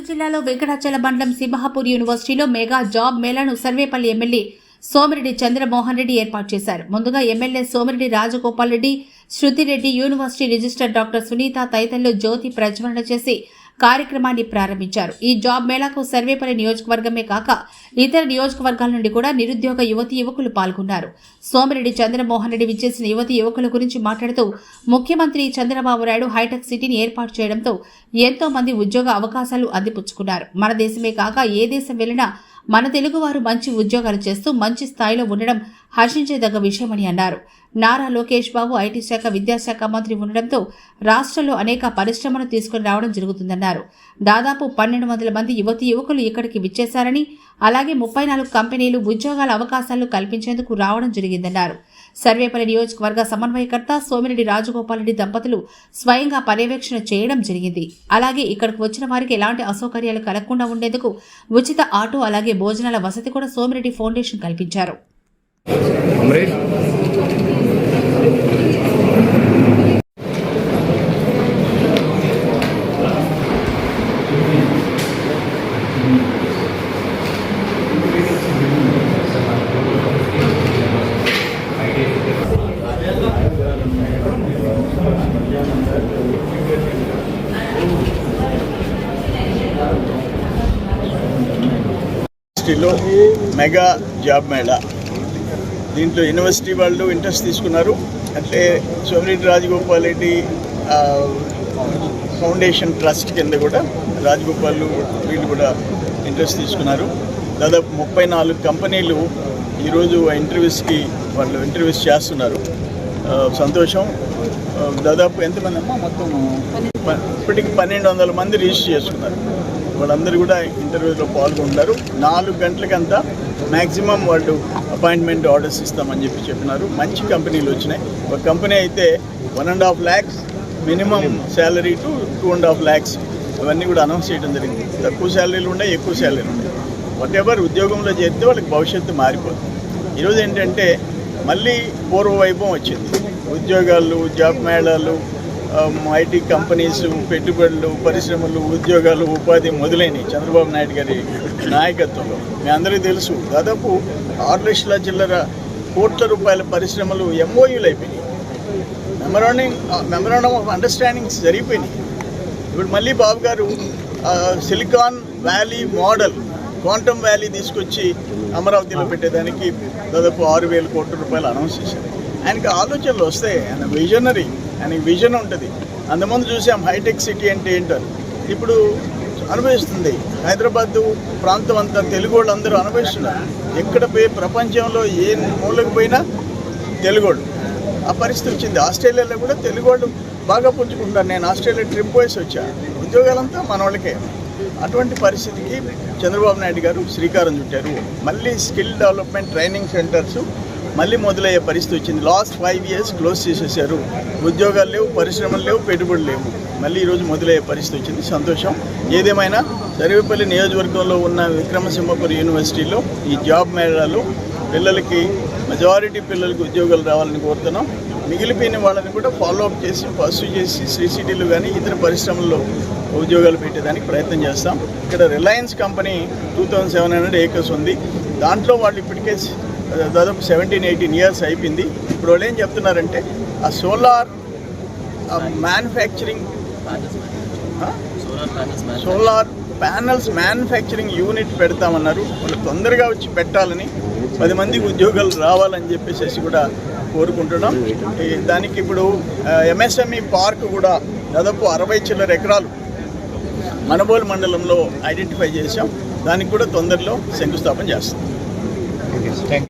కర్నూలు జిల్లాలో వెంకటాచల మండలం సింహాపూర్ యూనివర్సిటీలో మెగా జాబ్ మేళాను సర్వేపల్లి ఎమ్మెల్యే సోమిరెడ్డి చంద్రమోహన్ రెడ్డి ఏర్పాటు చేశారు. ముందుగా MLA Somireddy Rajagopal Reddy Shrutireddy university register doctor Sunitha తదితరులు జ్యోతి ప్రజ్వలన చేసి కార్యక్రమాన్ని ప్రారంభించారు. ఈ జాబ్ మేళాకు సర్వేపల్లి నియోజకవర్గమే కాక ఇతర నియోజకవర్గాల నుండి కూడా నిరుద్యోగ యువతి యువకులు పాల్గొన్నారు. సోమిరెడ్డి చంద్రమోహన్ రెడ్డి విచ్చేసిన యువతి యువకుల గురించి మాట్లాడుతూ ముఖ్యమంత్రి చంద్రబాబు నాయుడు హైటెక్ సిటీని ఏర్పాటు చేయడంతో ఎంతో మంది ఉద్యోగ అవకాశాలు అందిపుచ్చుకున్నారు. మన దేశమే కాక ఏ దేశం వెళ్ళినా మన తెలుగువారు మంచి ఉద్యోగాలు చేస్తూ మంచి స్థాయిలో ఉండడం హర్షించేదగ్గ విషయమని అన్నారు. నారా లోకేష్ బాబు ఐటీ శాఖ విద్యాశాఖ మంత్రి ఉండడంతో రాష్ట్రంలో అనేక పరిశ్రమలు తీసుకుని రావడం జరుగుతుందన్నారు. దాదాపు పన్నెండు వందల మంది యువతి యువకులు ఇక్కడికి విచ్చేశారని అలాగే ముప్పై నాలుగు కంపెనీలు ఉద్యోగాల అవకాశాలు కల్పించేందుకు రావడం జరిగిందన్నారు. సర్వేపల్లి నియోజకవర్గ సమన్వయకర్త సోమిరెడ్డి రాజగోపాల్ రెడ్డి దంపతులు స్వయంగా పర్యవేక్షణ చేయడం జరిగింది. అలాగే ఇక్కడికి వచ్చిన వారికి ఎలాంటి అసౌకర్యాలు కలగకుండా ఉండేందుకు ఉచిత ఆటో అలాగే భోజనాల వసతి కూడా సోమిరెడ్డి ఫౌండేషన్ కల్పించారు. యూనివర్సిటీలో మెగా జాబ్ మేళా. దీంట్లో యూనివర్సిటీ వాళ్ళు ఇంట్రెస్ట్ తీసుకున్నారు. అంటే సోమిరెడ్డి రాజగోపాల్ రెడ్డి ఫౌండేషన్ ట్రస్ట్ కింద కూడా రాజగోపాల్ వీళ్ళు కూడా ఇంట్రెస్ట్ తీసుకున్నారు. దాదాపు ముప్పై నాలుగు కంపెనీలు ఈరోజు ఆ ఇంటర్వ్యూస్కి వాళ్ళు ఇంటర్వ్యూస్ చేస్తున్నారు. సంతోషం. దాదాపు ఎంతమంది అమ్మా? మొత్తం ఇప్పటికి పన్నెండు వందల మంది రిజిస్టర్ చేసుకున్నారు. వాళ్ళందరూ కూడా ఇంటర్వ్యూలో పాల్గొంటారు. నాలుగు గంటలకంతా మ్యాక్సిమం వాళ్ళు అపాయింట్మెంట్ ఆర్డర్స్ ఇస్తామని చెప్పి చెప్పినారు. మంచి కంపెనీలు వచ్చినాయి. ఒక కంపెనీ అయితే one and half lakhs minimum salary to two and half lakhs అవన్నీ కూడా అనౌన్స్ చేయడం జరిగింది. తక్కువ శాలరీలు ఉన్నాయి ఎక్కువ శాలరీలు ఉన్నాయి. వాట్ ఎవర్ ఉద్యోగంలో చేరితే వాళ్ళకి భవిష్యత్తు మారిపోతుంది. ఈరోజు ఏంటంటే మళ్ళీ పూర్వ వైభవం వచ్చింది. ఉద్యోగాలు జాబ్ మేళాలు ఐటీ కంపెనీస్ పెట్టుబడులు పరిశ్రమలు ఉద్యోగాలు ఉపాధి మొదలైనవి చంద్రబాబు నాయుడు గారి నాయకత్వంలో. మీ అందరికీ తెలుసు దాదాపు ఆరు లక్షల చిల్లర కోట్ల రూపాయల పరిశ్రమలు ఎంఓయూలు అయిపోయినాయి. మెమరాండింగ్ మెమరాండం ఆఫ్ అండర్స్టాండింగ్స్ జరిగిపోయినాయి. ఇప్పుడు మళ్ళీ బాబు గారు Silicon Valley model quantum valley తీసుకొచ్చి అమరావతిలో పెట్టేదానికి దాదాపు ఆరు వేల కోట్ల రూపాయలు అనౌన్స్ చేశారు. ఆయనకి ఆలోచనలు వస్తాయి ఆయన విజనరీ ఆయనకి విజన్ ఉంటుంది. అంతమంది చూసాం హైటెక్ సిటీ అంటే ఏంటో ఇప్పుడు అనుభవిస్తుంది. హైదరాబాద్ ప్రాంతం అంతా తెలుగు వాళ్ళు అందరూ అనుభవిస్తున్నారు. ఎక్కడ పోయి ప్రపంచంలో ఏ మూలకు పోయినా తెలుగోళ్ళు ఆ పరిస్థితి వచ్చింది. ఆస్ట్రేలియాలో కూడా తెలుగు వాళ్ళు బాగా పుంజుకుంటారు నేను ఆస్ట్రేలియా ట్రిప్ వేసి వచ్చా. ఉద్యోగాలంతా మన వాళ్ళకే. అటువంటి పరిస్థితికి చంద్రబాబు నాయుడు గారు శ్రీకారం చుట్టారు. మళ్ళీ స్కిల్ డెవలప్మెంట్ ట్రైనింగ్ సెంటర్స్ మళ్ళీ మొదలయ్యే పరిస్థితి వచ్చింది. లాస్ట్ ఫైవ్ ఇయర్స్ క్లోజ్ చేసేసారు. ఉద్యోగాలు లేవు పరిశ్రమలు లేవు పెట్టుబడులు లేవు. మళ్ళీ ఈరోజు మొదలయ్యే పరిస్థితి వచ్చింది. సంతోషం. ఏదేమైనా సర్వేపల్లి నియోజకవర్గంలో ఉన్న విక్రమసింహపురి యూనివర్సిటీలో ఈ జాబ్ మేళాలు పిల్లలకి మెజారిటీ పిల్లలకి ఉద్యోగాలు రావాలని కోరుతున్నాం. మిగిలిపోయిన వాళ్ళని కూడా ఫాలోఅప్ చేసి పర్సూ చేసి శ్రీసిటీలు కానీ ఇతర పరిశ్రమల్లో ఉద్యోగాలు పెట్టేదానికి ప్రయత్నం చేస్తాం. ఇక్కడ Reliance company two thousand seven hundred acres ఉంది. దాంట్లో వాళ్ళు ఇప్పటికే దాదాపు సెవెంటీన్ ఎయిటీన్ ఇయర్స్ అయిపోయింది. ఇప్పుడు వాళ్ళు ఏం చెప్తున్నారంటే ఆ solar manufacturing solar panels manufacturing unit పెడతామన్నారు. వాళ్ళు తొందరగా వచ్చి పెట్టాలని పది మందికి ఉద్యోగాలు రావాలని చెప్పేసి కూడా కోరుకుంటున్నాం. దానికి ఇప్పుడు ఎంఎస్ఎంఈ పార్క్ కూడా దాదాపు అరవై చిల్లర ఎకరాలు మనబోల్ మండలంలో ఐడెంటిఫై చేశాం. దానికి కూడా తొందరలో శంకుస్థాపన చేస్తాం.